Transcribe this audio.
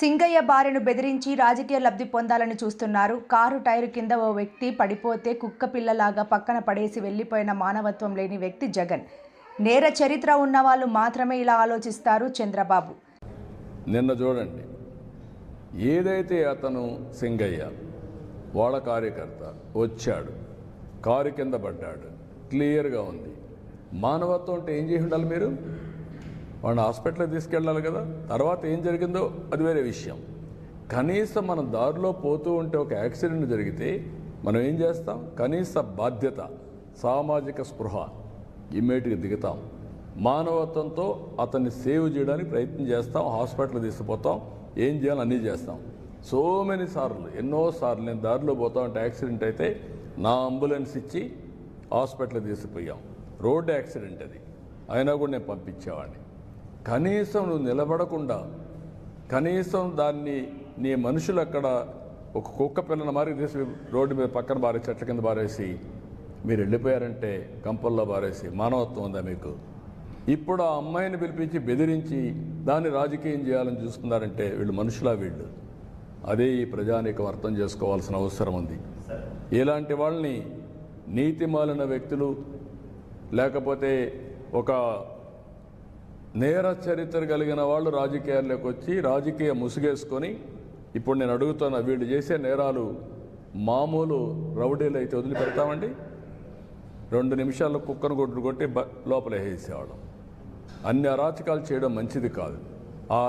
సింగయ్య భార్యను బెదిరించి రాజకీయ లబ్ధి పొందాలని చూస్తున్నారు. కారు టైరు కింద ఓ వ్యక్తి పడిపోతే కుక్క పిల్లలాగా పక్కన పడేసి వెళ్ళిపోయిన మానవత్వం లేని వ్యక్తి జగన్. నేర చరిత్ర ఉన్న వాళ్ళు మాత్రమే ఇలా ఆలోచిస్తారు చంద్రబాబు. నిన్న చూడండి. ఏదైతే అతను సింగయ్య వాళ్ళ కార్యకర్త వచ్చాడు కారు కింద పడ్డాడు క్లియర్గా ఉంది. మానవత్వం అంటే ఏం చేసి ఉండాలి మీరు? వాడిని హాస్పిటల్కి తీసుకెళ్ళాలి కదా. తర్వాత ఏం జరిగిందో అది వేరే విషయం. కనీసం మనం దారిలో పోతూ ఉంటే ఒక యాక్సిడెంట్ జరిగితే మనం ఏం చేస్తాం? కనీస బాధ్యత సామాజిక స్పృహ ఇమ్మీడియట్గా దిగుతాం. మానవత్వంతో అతన్ని సేవ్ చేయడానికి ప్రయత్నం చేస్తాం హాస్పిటల్ తీసుకుపోతాం ఏం చేయాలో అన్నీ చేస్తాం. సో మెనీ సార్లు ఎన్నో సార్లు నేను దారిలో పోతా ఉంటే యాక్సిడెంట్ అయితే నా అంబులెన్స్ ఇచ్చి హాస్పిటల్ తీసుకుపోయాం. రోడ్డు యాక్సిడెంట్ అది. అయినా కూడా నేను పంపించేవాడిని. కనీసం నువ్వు నిలబడకుండా కనీసం దాన్ని నీ మనుషులు అక్కడ ఒక కుక్క పిల్లని మారి తీసి రోడ్డు మీద పక్కన బారేసి చెట్ల కింద బారేసి మీరు వెళ్ళిపోయారంటే కంపల్లో బారేసి మానవత్వం ఉందా మీకు? ఇప్పుడు ఆ అమ్మాయిని పిలిపించి బెదిరించి దాన్ని రాజకీయం చేయాలని చూస్తున్నారంటే వీళ్ళు మనుషులా వీళ్ళు. అదే ఈ ప్రజానీకం అర్థం చేసుకోవాల్సిన అవసరం ఉంది. ఇలాంటి వాళ్ళని నీతిమాలిన వ్యక్తులు లేకపోతే ఒక నేర చరిత్ర కలిగిన వాళ్ళు రాజకీయాల్లోకి వచ్చి రాజకీయ ముసుగేసుకొని ఇప్పుడు నేను అడుగుతున్న వీళ్ళు చేసే నేరాలు మామూలు రౌడీలు అయితే వదిలిపెడతామండి. రెండు నిమిషాల్లో కుక్కను కొట్టు కొట్టి బ- లోపల వేసేవాళ్ళం అన్ని అరాచకాలు చేయడం మంచిది కాదు. ఆ